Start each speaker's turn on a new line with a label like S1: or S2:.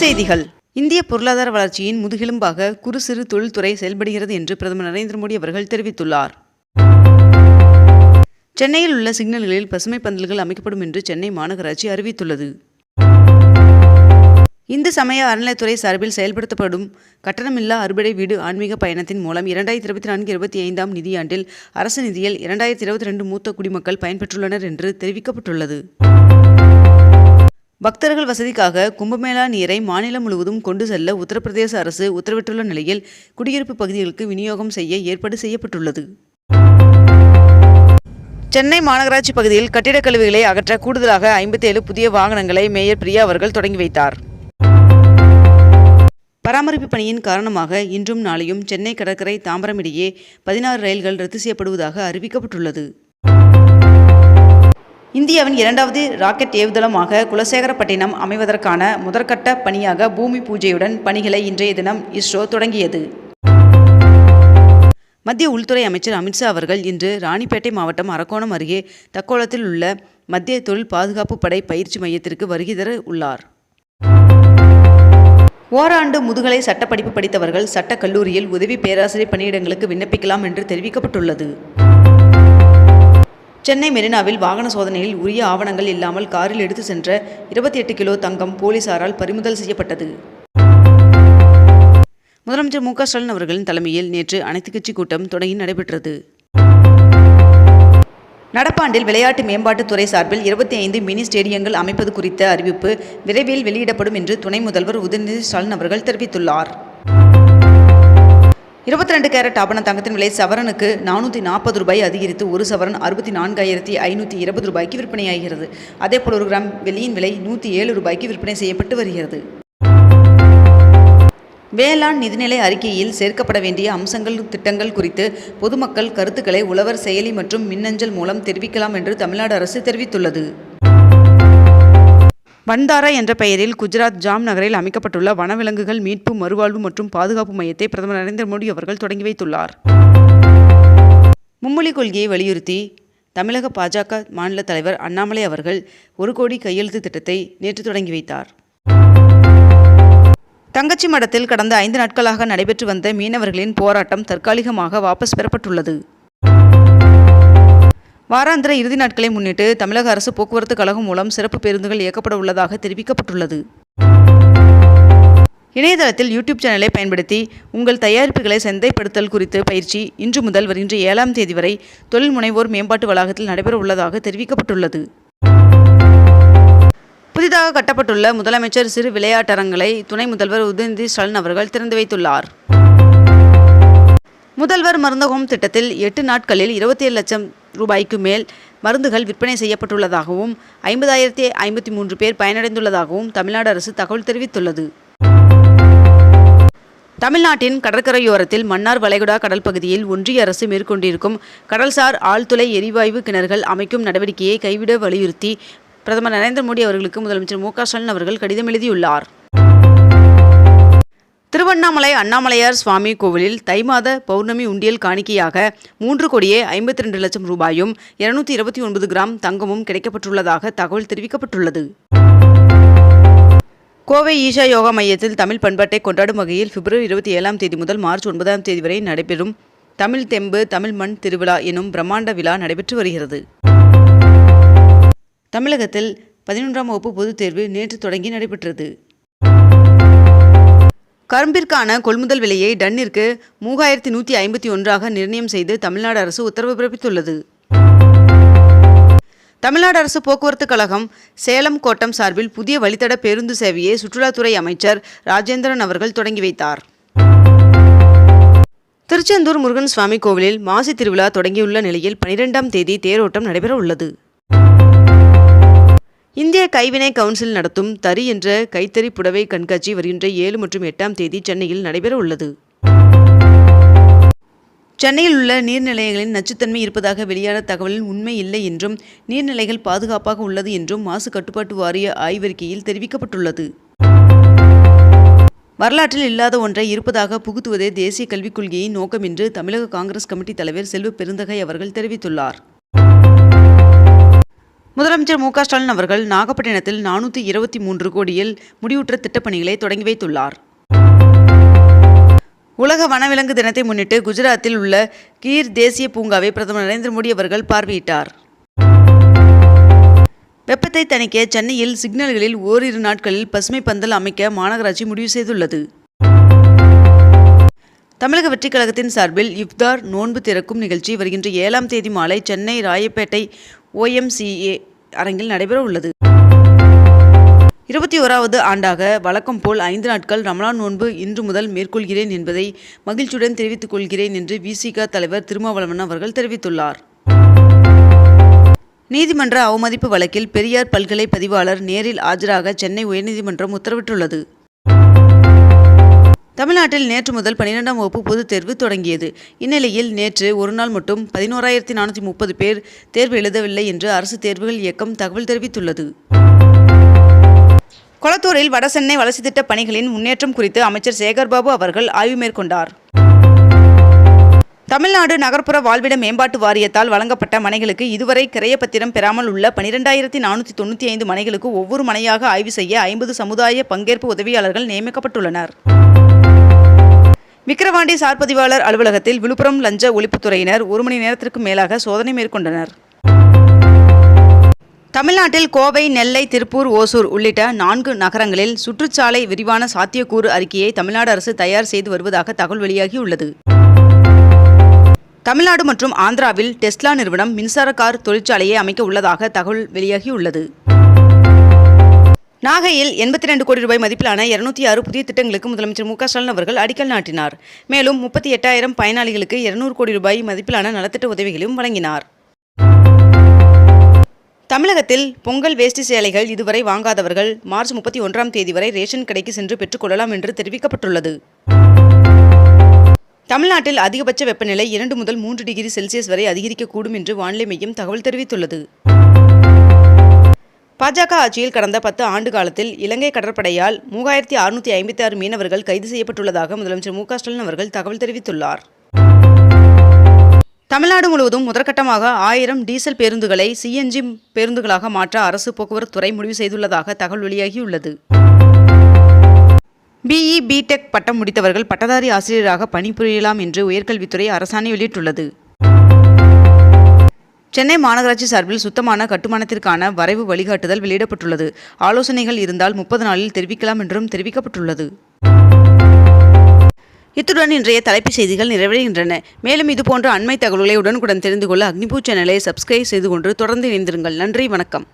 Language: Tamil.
S1: செய்திகள். இந்திய பொருளாதார வளர்ச்சியின் முதுகெலும்பாக குறு சிறு தொழில்துறை செயல்படுகிறது என்று பிரதமர் நரேந்திர மோடி அவர்கள் தெரிவித்துள்ளார். சென்னையில் உள்ள சிக்னல்களில் பசுமை பந்தல்கள் அமைக்கப்படும் என்று சென்னை மாநகராட்சி அறிவித்துள்ளது. இந்து சமய அறநிலைத்துறை சார்பில் செயல்படுத்தப்படும் கட்டணமில்லா அறுபடை வீடு ஆன்மீக பயணத்தின் மூலம் இரண்டாயிரத்தி இருபத்தி நான்கு இருபத்தி ஐந்தாம் நிதியாண்டில் அரசு நிதியில் இரண்டாயிரத்தி இருபத்தி ரெண்டு மூத்த குடிமக்கள் பயன்பெற்றுள்ளனர் என்று தெரிவிக்கப்பட்டுள்ளது. பக்தர்கள் வசதிக்காக கும்பமேளா நீரை மாநிலம் முழுவதும் கொண்டு செல்ல உத்தரப்பிரதேச அரசு உத்தரவிட்டுள்ள நிலையில் குடியிருப்பு பகுதிகளுக்கு விநியோகம் செய்ய ஏற்பாடு செய்யப்பட்டுள்ளது. சென்னை மாநகராட்சி பகுதியில் கட்டிடக் கழிவுகளை அகற்ற கூடுதலாக ஐம்பத்தேழு புதிய வாகனங்களை மேயர் பிரியா அவர்கள் தொடங்கி வைத்தார். பராமரிப்பு பணியின் காரணமாக இன்றும் நாளையும் சென்னை கடற்கரை தாம்பரம் இடையே பதினாறு ரயில்கள் ரத்து செய்யப்படுவதாக அறிவிக்கப்பட்டுள்ளது. இந்தியாவின் இரண்டாவது ராக்கெட் ஏவுதளமாக குலசேகரப்பட்டினம் அமைவதற்கான முதற்கட்ட பணியாக பூமி பூஜையுடன் பணிகளை இன்றைய தினம் இஸ்ரோ தொடங்கியது. மத்திய உள்துறை அமைச்சர் அமித்ஷா அவர்கள் இன்று ராணிப்பேட்டை மாவட்டம் அரக்கோணம் அருகே தக்கோலத்தில் உள்ள மத்திய தொழில் பாதுகாப்பு படை பயிற்சி மையத்திற்கு வருகை தர உள்ளார். ஓராண்டு முதுகலை சட்டப்படிப்பு படித்தவர்கள் சட்ட கல்லூரியில் உதவி பேராசிரியர் பணியிடங்களுக்கு விண்ணப்பிக்கலாம் என்று தெரிவிக்கப்பட்டுள்ளது. சென்னை மெரினாவில் வாகன சோதனையில் உரிய ஆவணங்கள் இல்லாமல் காரில் எடுத்து சென்ற இருபத்தி எட்டு கிலோ தங்கம் போலீசாரால் பறிமுதல் செய்யப்பட்டது. முதலமைச்சர் மு க ஸ்டாலின் அவர்களின் தலைமையில் நேற்று அனைத்துக் கட்சி கூட்டம் தொடங்கி நடைபெற்றது. நடப்பாண்டில் விளையாட்டு மேம்பாட்டுத்துறை சார்பில் இருபத்தி ஐந்து மினி ஸ்டேடியங்கள் அமைப்பது குறித்த அறிவிப்பு விரைவில் வெளியிடப்படும் என்று துணை முதல்வர் உதயநிதி ஸ்டாலின் அவர்கள் தெரிவித்துள்ளார். இருபத்தி ரெண்டு கேரட் ஆபண தங்கத்தின் விலை சவரனுக்கு நானூற்றி நாற்பது ரூபாய் அதிகரித்து ஒரு சவரன் அறுபத்தி நான்காயிரத்தி ஐநூற்றி இருபது ரூபாய்க்கு விற்பனையாகிறது. அதேபோல் ஒரு கிராம் வெள்ளியின் விலை நூற்றி ஏழு ரூபாய்க்கு விற்பனை செய்யப்பட்டு வருகிறது. வேளாண் நிதிநிலை அறிக்கையில் சேர்க்கப்பட வேண்டிய அம்சங்கள் திட்டங்கள் குறித்து பொதுமக்கள் கருத்துக்களை உழவர் செயலி மற்றும் மின்னஞ்சல் மூலம் தெரிவிக்கலாம் என்று தமிழ்நாடு அரசு தெரிவித்துள்ளது. பண்டாரா என்ற பெயரில் குஜராத் ஜாம் நகரில் அமைக்கப்பட்டுள்ள வனவிலங்குகள் மீட்பு மறுவாழ்வு மற்றும் பாதுகாப்பு மையத்தை பிரதமர் நரேந்திர மோடி அவர்கள் தொடங்கி வைத்துள்ளார். மும்மொழி கொள்கையை வலியுறுத்தி தமிழக பாஜக மாநில தலைவர் அண்ணாமலை அவர்கள் ஒரு கோடி கையெழுத்து திட்டத்தை நேற்று தொடங்கி வைத்தார். தங்கச்சி மடத்தில் கடந்த ஐந்து நாட்களாக நடைபெற்று வந்த மீனவர்களின் போராட்டம் தற்காலிகமாக வாபஸ் பெறப்பட்டுள்ளது. வாராந்திர இறுதி நாட்களை முன்னிட்டு தமிழக அரசு போக்குவரத்து கழகம் மூலம் சிறப்பு பேருந்துகள் இயக்கப்பட உள்ளதாக தெரிவிக்கப்பட்டுள்ளது. இணையதளத்தில் யூடியூப் சேனலை பயன்படுத்தி உங்கள் தயாரிப்புகளை சந்தைப்படுத்தல் குறித்து பயிற்சி இன்று முதல் வருகின்ற ஏழாம் தேதி வரை தொழில் முனைவோர் மேம்பாட்டு வளாகத்தில் நடைபெற உள்ளதாக தெரிவிக்கப்பட்டுள்ளது. புதிதாக கட்டப்பட்டுள்ள முதலமைச்சர் சிறு விளையாட்டரங்களை துணை முதல்வர் உதயநிதி ஸ்டாலின் அவர்கள் திறந்து வைத்துள்ளார். முதல்வர் மருந்தகம் திட்டத்தில் எட்டு நாட்களில் இருபத்தி ஏழு லட்சம் ரூபாய்க்கு மேல் மருந்துகள் விற்பனை செய்யப்பட்டுள்ளதாகவும் ஐம்பதாயிரத்தி ஐம்பத்தி மூன்று பேர் பயனடைந்துள்ளதாகவும் தமிழ்நாடு அரசு தகவல் தெரிவித்துள்ளது. தமிழ்நாட்டின் கடற்கரையோரத்தில் மன்னார் வளைகுடா கடல் பகுதியில் ஒன்றிய அரசு மேற்கொண்டிருக்கும் கடல்சார் ஆழ்துளை எரிவாயு கிணறுகள் அமைக்கும் நடவடிக்கையை கைவிட வலியுறுத்தி பிரதமர் நரேந்திர மோடி அவர்களுக்கு முதலமைச்சர் மு க ஸ்டாலின் அவர்கள் கடிதம் எழுதியுள்ளார். திருவண்ணாமலை அண்ணாமலையார் சுவாமி கோவிலில் தை மாத பௌர்ணமி உண்டியல் காணிக்கையாக மூன்று கோடியே ஐம்பத்தி ரெண்டு லட்சம் ரூபாயும் இருநூத்தி இருபத்தி ஒன்பது கிராம் தங்கமும் கிடைக்கப்பட்டுள்ளதாக தகவல் தெரிவிக்கப்பட்டுள்ளது. கோவை ஈஷா யோகா மையத்தில் தமிழ் பண்பாட்டை கொண்டாடும் வகையில் பிப்ரவரி இருபத்தி ஏழாம் தேதி முதல் மார்ச் ஒன்பதாம் தேதி வரை நடைபெறும் தமிழ் தெம்பு தமிழ் மண் திருவிழா எனும் பிரம்மாண்ட விழா நடைபெற்று வருகிறது. தமிழகத்தில் பதினொன்றாம் வகுப்பு பொதுத் தேர்வு நேற்று தொடங்கி நடைபெற்றது. கரும்பிற்கான கொள்முதல் விலையை டன்னிற்கு மூவாயிரத்தி நூற்றி ஐம்பத்தி ஒன்றாக நிர்ணயம் செய்து தமிழ்நாடு அரசு உத்தரவு பிறப்பித்துள்ளது. தமிழ்நாடு அரசு போக்குவரத்து கழகம் சேலம் கோட்டம் சார்பில் புதிய வழித்தட பேருந்து சேவையை சுற்றுலாத்துறை அமைச்சர் ராஜேந்திரன் அவர்கள் தொடங்கி வைத்தார். திருச்செந்தூர் முருகன் சுவாமி கோவிலில் மாசி திருவிழா தொடங்கியுள்ள நிலையில் பனிரெண்டாம் தேதி தேரோட்டம் நடைபெற உள்ளது இந்திய கைவினை கவுன்சில் நடத்தும் தறி என்ற கைத்தறி புடவை கண்காட்சி வருகின்ற ஏழு மற்றும் எட்டாம் தேதி சென்னையில் நடைபெற உள்ளது. சென்னையில் உள்ள நீர்நிலைகளின் நச்சுத்தன்மை இருப்பதாக வெளியான தகவலில் உண்மை இல்லை என்றும் நீர்நிலைகள் பாதுகாப்பாக உள்ளது என்றும் மாசு கட்டுப்பாட்டு வாரிய ஆய்வறிக்கையில் தெரிவிக்கப்பட்டுள்ளது. வரலாற்றில் இல்லாத ஒன்றை இருப்பதாக புகுத்துவதே தேசிய கல்விக் கொள்கையின் நோக்கம் என்று தமிழக காங்கிரஸ் கமிட்டி தலைவர் செல்வ பெருந்தகை அவர்கள் தெரிவித்துள்ளார். முதலமைச்சர் மு க ஸ்டாலின் அவர்கள் நாகப்பட்டினத்தில் நானூற்றி இருபத்தி மூன்று கோடியில் முடிவுற்ற திட்டப்பணிகளை தொடங்கி வைத்துள்ளார். உலக வனவிலங்கு தினத்தை முன்னிட்டு குஜராத்தில் உள்ள கீர் தேசிய பூங்காவை பிரதமர் நரேந்திர மோடி அவர்கள் பார்வையிட்டார். வெப்பத்தை தணிக்க சென்னையில் சிக்னல்களில் ஓரிரு நாட்களில் பசுமை பந்தல் அமைக்க மாநகராட்சி முடிவு செய்துள்ளது. தமிழக வெற்றிக் கழகத்தின் சார்பில் இஃப்தார் நோன்பு திறக்கும் நிகழ்ச்சி வருகின்ற ஏழாம் தேதி மாலை சென்னை ராயப்பேட்டை ஓஎம்சிஏ அரங்கில் நடைபெற உள்ளது. இருபத்தி ஓராவது ஆண்டாக வழக்கம் போல் ஐந்து நாட்கள் ரமலான் நோன்பு இன்று முதல் மேற்கொள்கிறேன் என்பதை மகிழ்ச்சியுடன் தெரிவித்துக் கொள்கிறேன் என்று விசிக தலைவர் திருமாவளவன் அவர்கள் தெரிவித்துள்ளார். நீதிமன்ற அவமதிப்பு வழக்கில் பெரியார் பல்கலை பதிவாளர் நேரில் ஆஜராக சென்னை உயர்நீதிமன்றம் உத்தரவிட்டுள்ளது. தமிழ்நாட்டில் நேற்று முதல் பனிரெண்டாம் வகுப்பு பொதுத் தேர்வு தொடங்கியது. இந்நிலையில் நேற்று ஒரு நாள் மட்டும் பதினோராயிரத்தி நானூற்றி முப்பது பேர் தேர்வு எழுதவில்லை என்று அரசு தேர்வுகள் இயக்கம் தகவல் தெரிவித்துள்ளது. கொளத்தூரில் வடசென்னை வளர்ச்சி திட்ட பணிகளின் முன்னேற்றம் குறித்து அமைச்சர் சேகர்பாபு அவர்கள் ஆய்வு மேற்கொண்டார். தமிழ்நாடு நகர்ப்புற வாழ்விட மேம்பாட்டு வாரியத்தால் வழங்கப்பட்ட மனைகளுக்கு இதுவரை கிரையப்பத்திரம் பெறாமல் உள்ள பனிரெண்டாயிரத்தி நானூற்றி தொண்ணூற்றி ஐந்து மனைகளுக்கு ஒவ்வொரு மனையாக ஆய்வு செய்ய ஐம்பது சமுதாய பங்கேற்பு உதவியாளர்கள் நியமிக்கப்பட்டுள்ளனர். விக்கிரவாண்டி சார் பதிவாளர் அலுவலகத்தில் விழுப்புரம் லஞ்ச ஒழிப்புத்துறையினர் ஒரு மணி நேரத்திற்கு மேலாக சோதனை மேற்கொண்டனர். தமிழ்நாட்டில் கோவை நெல்லை திருப்பூர் ஓசூர் உள்ளிட்ட நான்கு நகரங்களில் சுற்றுச்சாலை விரிவான சாத்தியக்கூறு அறிக்கையை தமிழ்நாடு அரசு தயார் செய்து வருவதாக தகவல் வெளியாகியுள்ளது தமிழ்நாடு மற்றும் ஆந்திராவில் டெஸ்லா நிறுவனம் மின்சார கார் தொழிற்சாலையை அமைக்க உள்ளதாக தகவல் வெளியாகியுள்ளது நாகையில் எண்பத்தி ரெண்டு கோடி ரூபாய் மதிப்பிலான இருநூத்தி ஆறு புதிய திட்டங்களுக்கு முதலமைச்சர் மு க ஸ்டாலின் அவர்கள் அடிக்கல் நாட்டினார். மேலும் முப்பத்தி எட்டாயிரம் பயனாளிகளுக்கு இருநூறு கோடி ரூபாய் மதிப்பிலான நலத்திட்ட உதவிகளையும் வழங்கினார். தமிழகத்தில் பொங்கல் வேஷ்டி சேலைகள் இதுவரை வாங்காதவர்கள் மார்ச் முப்பத்தி ஒன்றாம் தேதி வரை ரேஷன் கடைக்கு சென்று பெற்றுக்கொள்ளலாம் என்று தெரிவிக்கப்பட்டுள்ளது. தமிழ்நாட்டில் அதிகபட்ச வெப்பநிலை இரண்டு முதல் மூன்று டிகிரி செல்சியஸ் வரை அதிகரிக்கக்கூடும் என்று வானிலை மையம் தகவல் தெரிவித்துள்ளது. பாஜக ஆட்சியில் கடந்த பத்து ஆண்டு காலத்தில் இலங்கை கடற்படையால் மூவாயிரத்தி அறுநூற்றி ஐம்பத்தி ஆறு மீனவர்கள் கைது செய்யப்பட்டுள்ளதாக முதலமைச்சர் மு ஸ்டாலின் அவர்கள் தகவல் தெரிவித்துள்ளார். தமிழ்நாடு முழுவதும் முதற்கட்டமாக ஆயிரம் டீசல் பேருந்துகளை சிஎன்ஜி பேருந்துகளாக மாற்ற அரசு போக்குவரத்து துறை முடிவு செய்துள்ளதாக தகவல் வெளியாகியுள்ளது. பிஇ பிடெக் பட்டம் முடித்தவர்கள் பட்டதாரி ஆசிரியராக பணிபுரியலாம் என்று உயர்கல்வித்துறை அரசாணை வெளியிட்டுள்ளது. சென்னை மாநகராட்சி சார்பில் சுத்தமான கட்டுமானத்திற்கான வரைவு வழிகாட்டுதல் வெளியிடப்பட்டுள்ளது. ஆலோசனைகள் இருந்தால் முப்பது நாளில் தெரிவிக்கலாம் என்றும் தெரிவிக்கப்பட்டுள்ளது. இத்துடன் இன்றைய தலைப்புச் செய்திகள் நிறைவடைகின்றன. மேலும் இதுபோன்ற அண்மை தகவல்களை உடனுக்குடன் தெரிந்து கொள்ள அக்னிபூ சேனலை சப்ஸ்கிரைப் செய்து கொண்டு தொடர்ந்து இணைந்திருங்கள். நன்றி வணக்கம்.